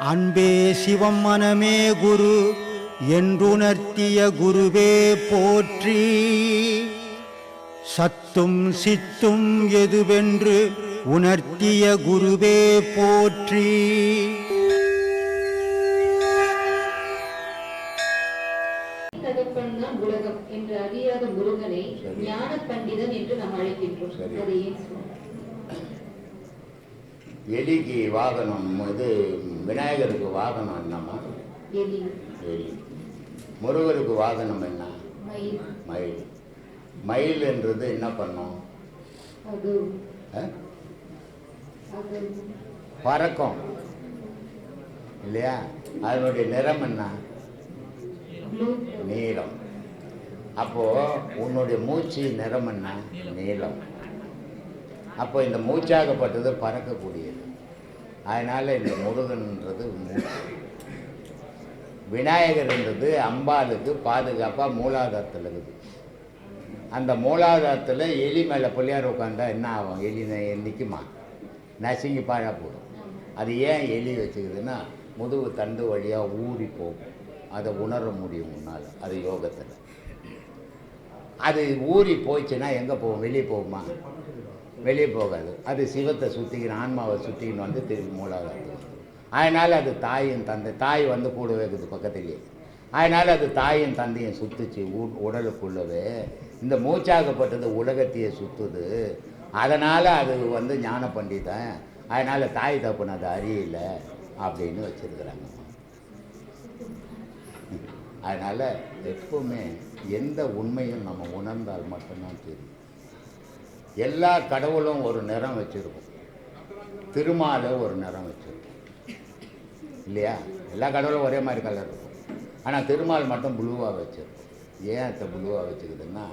அன்பே சிவம் மனமே குரு என்றுணர்த்திய குருவே போற்றி. சத்தும் சித்தும் எதுவென்று உணர்த்திய குருவே போற்றி. உலகம் என்று அறியாத முருகனை ஞான பண்டிதன் என்று நாம் அழைக்கின்றோம்? எலிக்கு வாகனம் இது விநாயகருக்கு வாகனம் என்னம்மா எலி. முருகருக்கு வாகனம் என்ன? மயில். மயில். என்றது என்ன பண்ணும்? பறக்கும். இல்லையா? அதனுடைய நிறம் என்ன? ப்ளூ. நீலம். அப்போ உன்னுடைய மூச்சு நிறம் என்ன? நீலம். அப்போ இந்த மூச்சாகப்பட்டது பறக்கக்கூடியது. அதனால் இந்த முருகன்ன்றது விநாயகர்ன்றது அம்பாளுக்கு பாதுகாப்பாக மூலாதாரத்தில் இருக்குது. அந்த மூலாதாரத்தில் எலி மேலே பிள்ளையார் உட்காந்தா என்ன ஆகும்? எலி நிற்குமா நிக்குமா நசுங்கி பாழா போடும். அது ஏன் எலி வச்சுக்குதுன்னா முதுகு தண்டு வழியாக ஊறி போகும். அதை உணர முடியும் உன்னால். அது யோகத்தில். அது ஊறி போச்சுன்னா எங்கே போகும் வெளியே போகுமா வெளியே போகாது. அது சிவத்தை சுற்றிக்கின்னு ஆன்மாவை சுற்றிக்கின்னு வந்து திருப்பி மூலாதாரத்துக்கு அதனால் அது தாயும் தந்தை தாய் வந்து கூடவே இருக்குது பக்கத்துலேயே அதனால் அது தாயும் தந்தையும் சுற்றுச்சு உ- உடலுக்குள்ளவே. இந்த மூச்சாகப்பட்டது உலகத்தையே சுற்றுது அதனால் அது வந்து ஞான பண்டிதன். அதனால் தாய் தப்புன்னு அது அறியல அப்படின்னு வச்சுருக்குறாங்க. அதனால் எப்பவுமே எந்த உண்மையும் நம்ம உணர்ந்தால் மட்டும்தான் தெரியும். எல்லா கடவுளும் ஒரு நிறம் வச்சுருக்கும். திருமால ஒரு நிறம் வச்சுருக்கும். இல்லையா? எல்லா கடவுளும் ஒரே மாதிரி கலர் இருக்கும். ஆனால் திருமால் மட்டும் ப்ளூவாக வச்சுருக்கும். ஏன் அதை ப்ளூவாக வச்சுக்குதுன்னா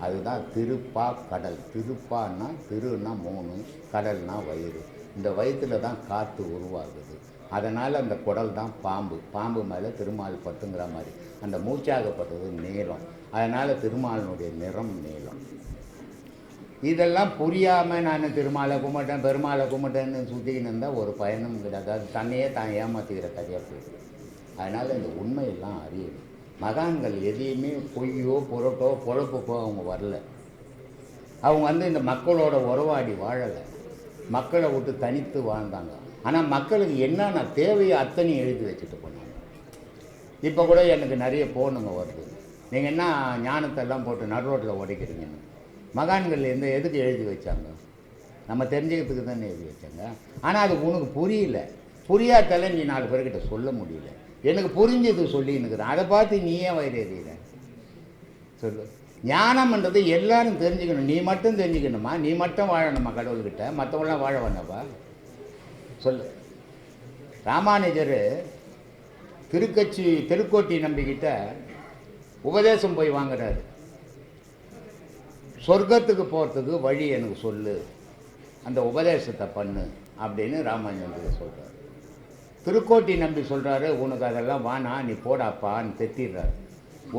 அதுதான் திருப்பா கடல். திருப்பான்னா திருன்னா மூணு கடல்னா வயிறு. இந்த வயிற்றுல தான் காற்று உருவாகுது. அதனால் அந்த குடல் தான் பாம்பு. பாம்பு மேலே திருமால் பட்டுங்கிற மாதிரி. அந்த மூச்சாகப்பட்டது நீளம். அதனால் திருமாலினுடைய நிறம் நீளம். இதெல்லாம் புரியாமல் நான் திருமாலை கும்பிட்டேன் பெருமாளை கும்பிட்டேன்னு சுற்றிக்கின்னு இருந்தால் ஒரு பயனும் கிடையாது அது தன்னையே தான் ஏமாற்றிக்கிற கதையாக போயிடுது. அதனால் இந்த உண்மையெல்லாம் அறியணும். மகான்கள் எதையுமே பொய்யோ புரட்டோ பொழப்புக்கோ அவங்க வரல. அவங்க வந்து இந்த மக்களோட உறவாடி வாழலை. மக்களை விட்டு தனித்து வாழ்ந்தாங்க. ஆனால் மக்களுக்கு என்னென்ன தேவையோ அத்தனையும் எழுதி வச்சுட்டு போனாங்க. இப்போ கூட எனக்கு நிறைய போனுங்க வருது. நீங்கள் என்ன ஞானத்தை எல்லாம் போட்டு நடு ரோட்டில் உடைக்கிறீங்கன்னு. மகான்கள் எந்த எதுக்கு எழுதி வச்சாங்க? நம்ம தெரிஞ்சுக்கிறதுக்கு தானே எழுதி வச்சாங்க? ஆனால் அது உனக்கு புரியல. புரியாதால நீ நாலு பேர்கிட்ட சொல்ல முடியல. எனக்கு புரிஞ்சது சொல்லின்னுக்குறேன் அதை பார்த்து நீ ஏன் வயிறு எறிகிற சொல்லு. ஞானம்ன்றது எல்லாரும் தெரிஞ்சுக்கணும். நீ மட்டும் தெரிஞ்சுக்கணுமா? நீ மட்டும் வாழணுமா கடவுள்கிட்ட? மற்றவங்களாம் வாழ வேண்டாப்பா சொல்லு. ராமானுஜர் திருக்கட்சி திருக்கோட்டி நம்பிக்கிட்ட உபதேசம் போய் வாங்குறாரு. சொர்க்கத்துக்கு போகிறதுக்கு வழி எனக்கு சொல்லு. அந்த உபதேசத்தை பண்ணு அப்படின்னு ராமானுஜர் சொல்கிறார் திருக்கோட்டி நம்பி சொல்கிறாரு உனக்கு அதெல்லாம் வானா நீ போடாப்பான்னு தெத்திடுறாரு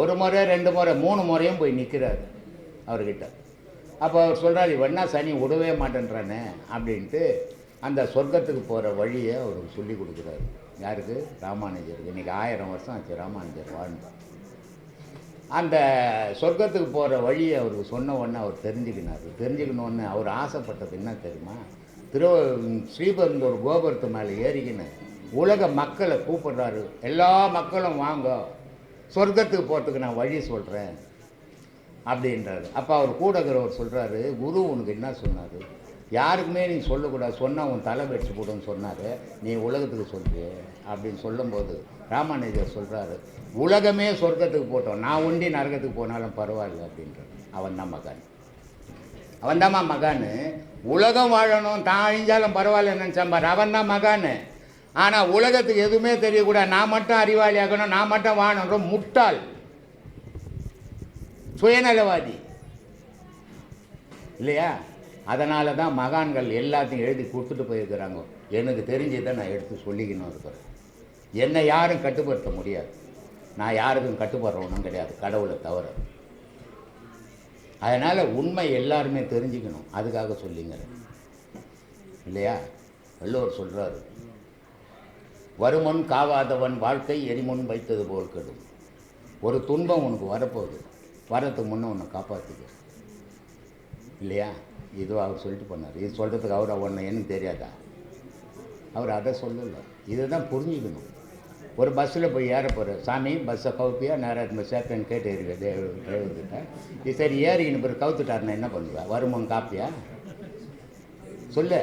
ஒரு முறை ரெண்டு முறை மூணு முறையும் போய் நிற்கிறாரு அவர்கிட்ட. அப்போ அவர் சொல்கிறார் இவன்னா சனி விடவே மாட்டேன்றானே? அப்படின்ட்டு அந்த சொர்க்கத்துக்கு போகிற வழியை அவருக்கு சொல்லி கொடுக்குறாரு. யாருக்கு? ராமானுஜருக்கு. இன்றைக்கி ஆயிரம் வருஷம் ஆச்சு ராமானுஜர் வாழ்ந்தார் அந்த சொர்க்கத்துக்கு போகிற வழியை அவருக்கு சொன்ன உடனே அவர் தெரிஞ்சுக்கினார். தெரிஞ்சுக்கணுன்னு அவர் ஆசைப்பட்டது என்ன தெரியுமா? திரு ஸ்ரீபெருந்தூர் கோபுரத்து மேலே ஏறிக்கின்னு உலக மக்களை கூப்பிடுறாரு. எல்லா மக்களும் வாங்க. சொர்க்கத்துக்கு போகிறதுக்கு நான் வழி சொல்கிறேன் அப்படின்றாரு. அப்போ அவர் கூட இருக்கிறவர் சொல்கிறாரு குரு உனக்கு என்ன சொன்னார்? யாருக்குமே நீ சொல்லக்கூடாது. சொன்னால் உன் தலை வெடிச்சு போடுன்னு சொன்னார். நீ உலகத்துக்கு சொல்றியே அப்படின்னு சொல்லும்போது ராமானுஜர் சொல்கிறாரு உலகமே சொர்க்கத்துக்கு போட்டோம். நான் உண்டி நரகத்துக்கு போனாலும் பரவாயில்ல அப்படின்ற அவன் தான் மகான். அவன் தாம்மா மகான். உலகம் வாழணும். தான் அழிஞ்சாலும் பரவாயில்ல நினச்சான் அவன் தான் மகான். ஆனால் உலகத்துக்கு எதுவுமே தெரியக்கூடாது. நான் மட்டும் அறிவாளி ஆகணும். நான் மட்டும் வாழணும். முட்டாள். சுயநலவாதி. இல்லையா? அதனால தான் மகான்கள் எல்லாத்தையும் எழுதி கொடுத்துட்டு போயிருக்கிறாங்க. எனக்கு தெரிஞ்சதை நான் எடுத்து சொல்லிக்கணும் இருக்கிறேன் என்னை யாரும் கட்டுப்படுத்த முடியாது. நான் யாருக்கும் கட்டுப்படுறவனும் கிடையாது. கடவுளை தவிர. அதனால் உண்மை எல்லாருமே தெரிஞ்சுக்கணும். அதுக்காக சொல்லிங்கிறேன். இல்லையா? வள்ளுவர் சொல்கிறாரு வருமுன் காவாதவன் வாழ்க்கை எரிமுன் வைத்தது போல் கெடும். ஒரு துன்பம் உனக்கு வரப்போகுது. வரத்துக்கு முன்னே உன்னை காப்பாற்றிக்க இல்லையா? இது அவர் சொல்லிட்டு போனார். இது சொல்கிறதுக்கு அவர் ஒன்று என்னன்னு தெரியாதா? அவர் அதை சொல்லலை. இதை தான் புரிஞ்சுக்கணும். ஒரு பஸ்ஸில் போய் ஏற போகிற சாமி பஸ்ஸை கவுப்பியா நேராக நம்ம கேட்டு ஏறிக்க டிரைவர் டிரைவர்கிட்ட. இது சரி ஏறிக்கின்னு பிறகு கவுத்துட்டாருன்னா என்ன பண்ணுவேன் வருமுன் காப்பியா? சொல்லு.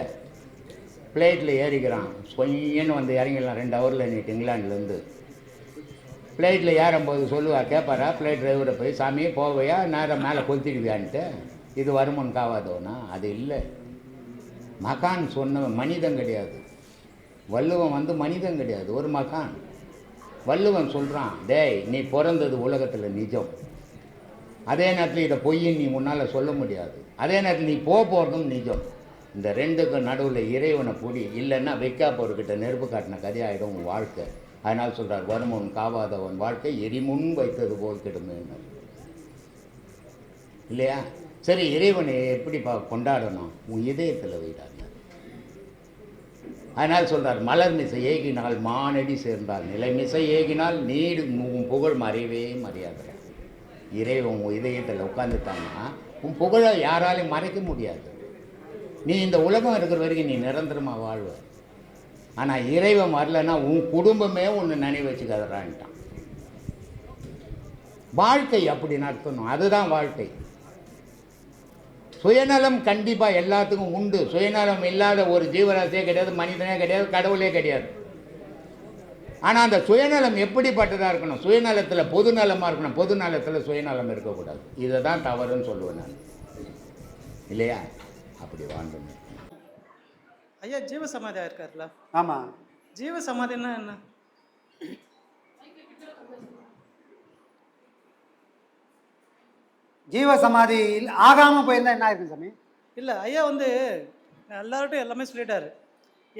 ஃப்ளைட்டில் ஏறிக்கிறான். சொய்யன்னு வந்து இறங்கிடலாம். ரெண்டு ஹவரில் இன்னைக்கு இங்கிலாந்துலேருந்து ஃப்ளைட்டில் ஏறும்போது சொல்லுவா கேட்பாரா ஃப்ளைட் டிரைவரை போய் சாமி போவையா நேரம் மேலே கொளுத்திடுவியான்ட்டு. இது வருமன் காவாதவனா அது இல்லை. மகான் சொன்னவன் மனிதன் கிடையாது. வள்ளுவன் வந்து மனிதன் கிடையாது. ஒரு மகான். வள்ளுவன் சொல்கிறான் டேய் நீ பிறந்தது உலகத்தில் நிஜம். அதே நேரத்தில் இதை பொய்ன்னு நீ உன்னால் சொல்ல முடியாது. அதே நேரத்தில் நீ போக போகிறதும் நிஜம். இந்த ரெண்டுக்கும் நடுவில் இறைவனை பொடி இல்லைன்னா வைக்காப்போர்கிட்ட நெருப்பு காட்டின கதையாயிடும் உன் வாழ்க்கை. அதனால் சொல்கிறார் வருமுன் காவாதவன் வாழ்க்கை எரிமுன் வைத்தது போல் கெடுமேன்னு. இல்லையா? சரி இறைவனை எப்படி பா கொண்டாடணும்? உன் இதயத்தில் வைடாங்க அதனால் சொல்கிறார் மலர் மிசை ஏகினால் மானடி சேர்ந்தால் நிலை மிசை ஏகினால் நீடு உன் புகழ் மறையவே மறையாத. இறைவன் உன் இதயத்தில் உட்காந்துட்டான்னா உன் புகழை யாராலையும் மறைக்க முடியாது. நீ இந்த உலகம் இருக்கிற வரைக்கும் நீ நிரந்தரமாக வாழ்வ. ஆனால் இறைவன் வரலன்னா உன் குடும்பமே ஒன்று நினைவு வச்சுக்காதான்ட்டான் வாழ்க்கை அப்படி நடத்தணும் அதுதான் வாழ்க்கை. சுயநலம் கண்டிப்பாக எல்லாத்துக்கும் உண்டு. சுயநலம் இல்லாத ஒரு ஜீவராசியே கிடையாது மனிதனே கிடையாது கடவுளே கிடையாது. ஆனால் அந்த சுயநலம் எப்படிப்பட்டதாக இருக்கணும்? சுயநலத்தில் பொதுநலமாக இருக்கணும். பொதுநலத்தில் சுயநலம் இருக்கக்கூடாது. இதை தான் தவறுன்னு சொல்லுவேன் நான். இல்லையா? அப்படி வாழ்ந்து ஐயா ஜீவ சமாதியா இருக்கார்ல? ஆமாம் ஜீவ சமாதின்னா என்ன? ஜீவ சமாதி ஆகாமல் போயிருந்தா என்ன ஆயிருக்கும் சாமி? இல்லை ஐயா வந்து எல்லார்ட்டும் எல்லாமே சொல்லிட்டாரு.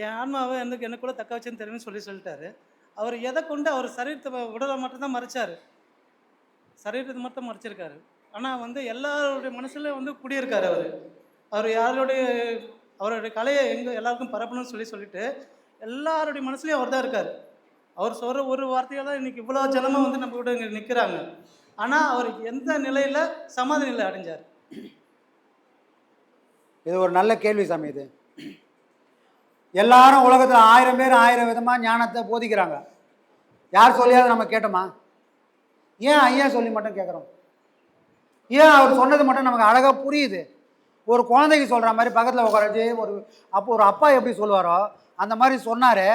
என் ஆன்மாவை எனக்கு என்ன கூட தக்க வச்சுன்னு தெரியும்னு சொல்லி சொல்லிட்டாரு. அவர் எதை கொண்டு அவர் சரீரத்தை உடலை மட்டும்தான் மறைச்சாரு. சரீரத்தை மட்டும் மறைச்சிருக்காரு. ஆனால் வந்து எல்லாருடைய மனசுல வந்து குடியிருக்காரு அவர். அவர் யாருடைய அவருடைய கலையை எங்கே எல்லாருக்கும் பரப்பணும்னு சொல்லி சொல்லிட்டு எல்லாருடைய மனசுலையும் அவர் தான் இருக்கார். அவர் சொல்கிற ஒரு வார்த்தையால் தான் இன்னைக்கு இவ்வளோ ஜனமாக வந்து நம்ம கூட இங்கே நிற்கிறாங்க ஆனால் அவர் எந்த நிலையில் சமாதி நிலை அடைஞ்சார்? இது ஒரு நல்ல கேள்வி சாமி இது. எல்லாரும் உலகத்தில் ஆயிரம் பேர் ஆயிரம் விதமாக ஞானத்தை போதிக்கிறாங்க. யார் சொல்லியாவது நம்ம கேட்டோமா? ஏன் ஐயா சொல்லி மட்டும் கேட்குறோம் ஏன் அவர் சொன்னது மட்டும் நமக்கு அழகாக புரியுது. ஒரு குழந்தைக்கு சொல்கிற மாதிரி பக்கத்தில் உட்கார வச்சு ஒரு அப்போ ஒரு அப்பா எப்படி சொல்லுவாரோ அந்த மாதிரி சொன்னார்.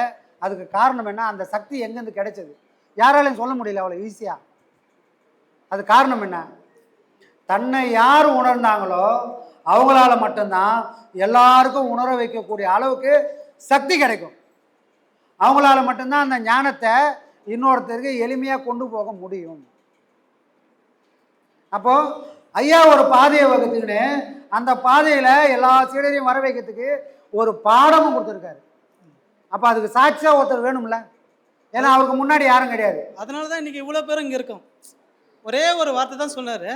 அதுக்கு காரணம் என்ன? அந்த சக்தி எங்கேருந்து கிடைச்சது? யாராலையும் சொல்ல முடியல அவ்வளோ ஈஸியாக அது காரணம் என்ன? தன்னை யார் உணர்ந்தாங்களோ அவங்களால மட்டும்தான் எல்லாருக்கும் உணர வைக்கக்கூடிய அளவுக்கு சக்தி கிடைக்கும். அவங்களால மட்டும்தான் அந்த ஞானத்தை இன்னொருத்தருக்கு எளிமையாக கொண்டு போக முடியும். அப்போ ஐயா ஒரு பாதையை வகுத்துக்கின்னு அந்த பாதையில் எல்லா சீடரையும் வர வைக்கிறதுக்கு ஒரு பாடமும் கொடுத்துருக்காரு. அப்போ அதுக்கு சாட்சியாக ஒருத்தர் வேணும்ல? ஏன்னா அவருக்கு முன்னாடி யாரும் கிடையாது. அதனால தான் இன்றைக்கி இவ்வளோ பேரும் இங்கே இருக்கோம். ஒரே ஒரு வார்த்தை தான் சொன்னார்.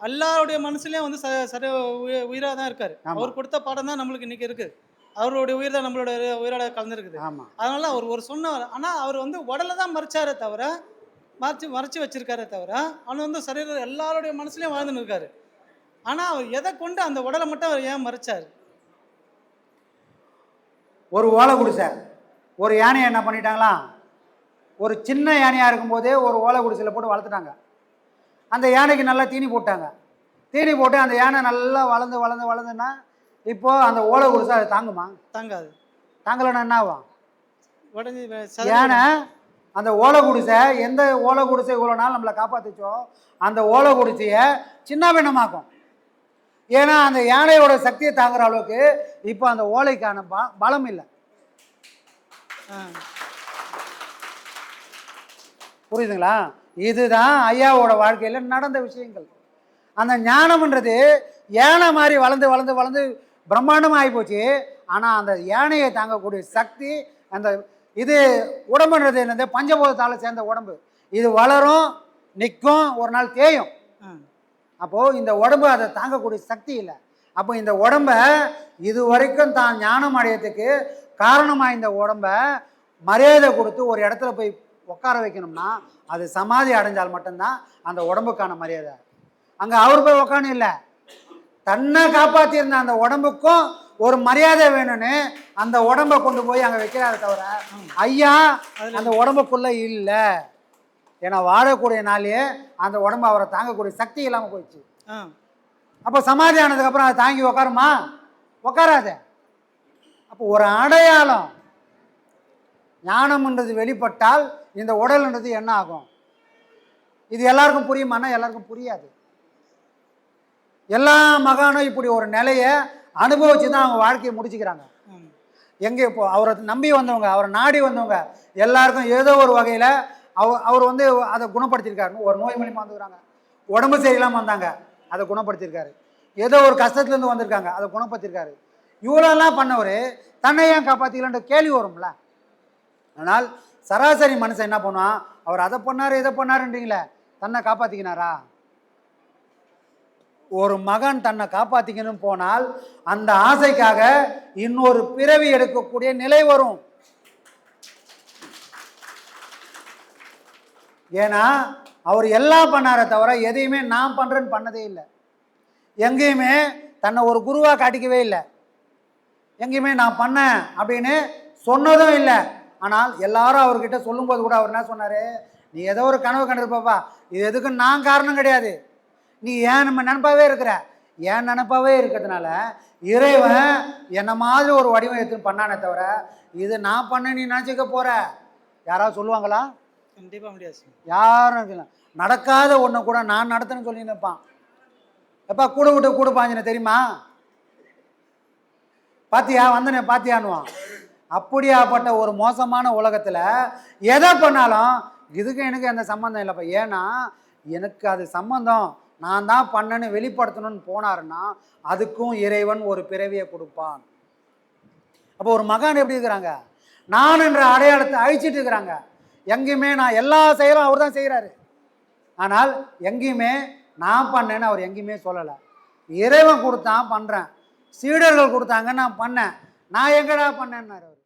எல்லாருடைய மனசுலயும் வந்து ச சரி உயிராக தான் இருக்கார். அவர் கொடுத்த பாடம் தான் நம்மளுக்கு இன்றைக்கி இருக்குது அவருடைய உயிர் தான் நம்மளோட உயிரோட கலந்துருக்குது. ஆமாம் அதனால அவர் ஒரு சொன்ன ஆனால் அவர் வந்து உடலை தான் மறைச்சாரே தவிர மறைச்சு மறைச்சு வச்சிருக்காரே தவிர அவர் வந்து சரீரம் எல்லாருடைய மனசுலயும் வாழ்ந்துன்னு இருக்காரு. ஆனால் அவர் எதை கொண்டு அந்த உடலை மட்டும் அவர் ஏன் மறைச்சார்? ஒரு ஓலை குடிசை ஒரு யானையை என்ன பண்ணிட்டாங்களாம்? ஒரு சின்ன யானையாக இருக்கும்போதே ஒரு ஓலை குடிசையில் போட்டு வளர்த்துட்டாங்க. அந்த யானைக்கு நல்லா தீனி போட்டாங்க. தீனி போட்டு அந்த யானை நல்லா வளர்ந்து வளர்ந்து வளர்ந்துன்னா இப்போது அந்த ஓலை குடிசை அது தாங்குமா? தாங்காது. தாங்கலைன்னா என்ன ஆகும் உடஞ்சி யானை அந்த ஓலை குடிசை எந்த ஓலை குடிசை இவ்வளோ நாள் நம்மளை காப்பாத்துச்சோ அந்த ஓலை குடிசையை சின்ன பின்னமாக்கும். ஏன்னா அந்த யானையோட சக்தியை தாங்குற அளவுக்கு இப்போ அந்த ஓலைக்கான ப பலம் இல்லை. புரியுதுங்களா? இதுதான் ஐயாவோட வாழ்க்கையில் நடந்த விஷயங்கள். அந்த ஞானம்ன்றது யானை மாதிரி வளர்ந்து வளர்ந்து வளர்ந்து பிரம்மாண்டமாக ஆகிப்போச்சு ஆனால் அந்த யானையை தாங்கக்கூடிய சக்தி அந்த இது உடம்புன்றது என்னது? பஞ்சபூதத்தால் சேர்ந்த உடம்பு. இது வளரும் நிற்கும் ஒரு நாள் தேயும். அப்போது இந்த உடம்பு அதை தாங்கக்கூடிய சக்தி இல்லை. அப்போ இந்த உடம்ப இது வரைக்கும் தான் ஞானம் அடையத்துக்கு காரணமாக இந்த உடம்ப மரியாதை கொடுத்து ஒரு இடத்துல போய் உட்கார வைக்கணும்னா அது சமாதி அடைஞ்சால் மட்டும்தான் அந்த உடம்புக்கான மரியாதை. அங்கே அவர் போய் உட்காந்து இல்லை. தன்னை காப்பாற்றியிருந்த அந்த உடம்புக்கும் ஒரு மரியாதை வேணும்னு அந்த உடம்பை கொண்டு போய் அங்கே வைக்கிறாரு தவிர ஐயா அந்த உடம்புக்குள்ள இல்லை. ஏன்னா வாழக்கூடிய நாளே அந்த உடம்பு அவரை தாங்கக்கூடிய சக்தி இல்லாமல் போயிடுச்சு. அப்போ சமாதி ஆனதுக்கப்புறம் அதை தாங்கி உக்காருமா? உக்காராத. அப்போ ஒரு அடையாளம் ஞானம்ன்றது வெளிப்பட்டால் இந்த உடல்ன்றது என்ன ஆகும்? இது எல்லாருக்கும் புரியுமானா எல்லாருக்கும் புரியாது. எல்லா மகானும் இப்படி ஒரு நிலையை அனுபவிச்சு தான் அவங்க வாழ்க்கையை முடிச்சுக்கிறாங்க. ம் எங்கே இப்போ அவரை நம்பி வந்தவங்க அவரை நாடி வந்தவங்க எல்லாருக்கும் ஏதோ ஒரு வகையில் அவர் அவர் வந்து அதை குணப்படுத்தியிருக்காரு. ஒரு நோய் மூலியமாக வந்துக்கிறாங்க. உடம்பு சரியில்லாமல் வந்தாங்க. அதை குணப்படுத்தியிருக்காரு. ஏதோ ஒரு கஷ்டத்துலேருந்து வந்திருக்காங்க. அதை குணப்படுத்தியிருக்காரு. இவ்வளோலாம் பண்ணவர் தன்னை ஏன் காப்பாற்றிக்கலான்ற கேள்வி வரும்ல? ஆனால் சராசரி மனுஷன் என்ன பண்ணுவான்? அவர் அதை பண்ணார் இதை பண்ணாருன்றீங்களே தன்னை காப்பாற்றிக்கினாரா ஒரு மகன் தன்னை காப்பாற்றிக்கணும் போனால் அந்த ஆசைக்காக இன்னொரு பிறவி எடுக்கக்கூடிய நிலை வரும். ஏன்னா அவர் எல்லாம் பண்ணாரே தவிர எதையுமே நான் பண்ணுறேன்னு பண்ணதே இல்லை. எங்கேயுமே தன்னை ஒரு குருவாக காட்டிக்கவே இல்லை. எங்கேயுமே நான் பண்ணேன் அப்படின்னு சொன்னதும் இல்லை. ஆனால் எல்லாரும் அவர்கிட்ட சொல்லும்போது கூட அவர் என்ன சொன்னார்? நீ ஏதோ ஒரு கனவு கண்டிருப்பாப்பா இது எதுக்கு நான் காரணம் கிடையாது. நீ ஏன் நம்ம நினப்பாவே இருக்கிற? ஏன் நினப்பாவே இருக்கிறதுனால இறைவன் என்ன மாதிரி ஒரு வடிவம் எடுத்துன்னு பண்ணானே தவிர இது நான் பண்ண நீ நினச்சிக்க போற. யாராவது சொல்லுவாங்களா? கண்டிப்பாக முடியாது. யாரும். நடக்காத ஒன்று கூட நான் நடத்தணும்னு சொல்லி நிற்பான் எப்பா கூட விட்டு கூட பாஞ்சின தெரியுமா? பாத்தியா? வந்தனே பாத்தியான்னுவான். அப்படியாப்பட்ட ஒரு மோசமான உலகத்தில் எதை பண்ணாலும் இதுக்கு எனக்கு எந்த சம்மந்தம் இல்லைப்பா. ஏன்னா எனக்கு அது சம்மந்தம் நான் தான் பண்ணேன்னு வெளிப்படுத்தணும்னு போனாருன்னா அதுக்கும் இறைவன் ஒரு பிறவியை கொடுப்பான். அப்போ ஒரு மகான் எப்படி இருக்கிறாங்க? நான் என்ற அடையாளத்தை அழிச்சிட்டு இருக்கிறாங்க. எங்கேயுமே நான் எல்லா செயலும் அவர் தான் செய்கிறாரு ஆனால் எங்கேயுமே நான் பண்ணேன்னு அவர் எங்கேயுமே சொல்லலை. இறைவன் கொடுத்தான் பண்ணுறேன் சீடர்கள் கொடுத்தாங்க நான் பண்ணேன். நான் எங்கடா பண்ணேன்னாரு அவர்.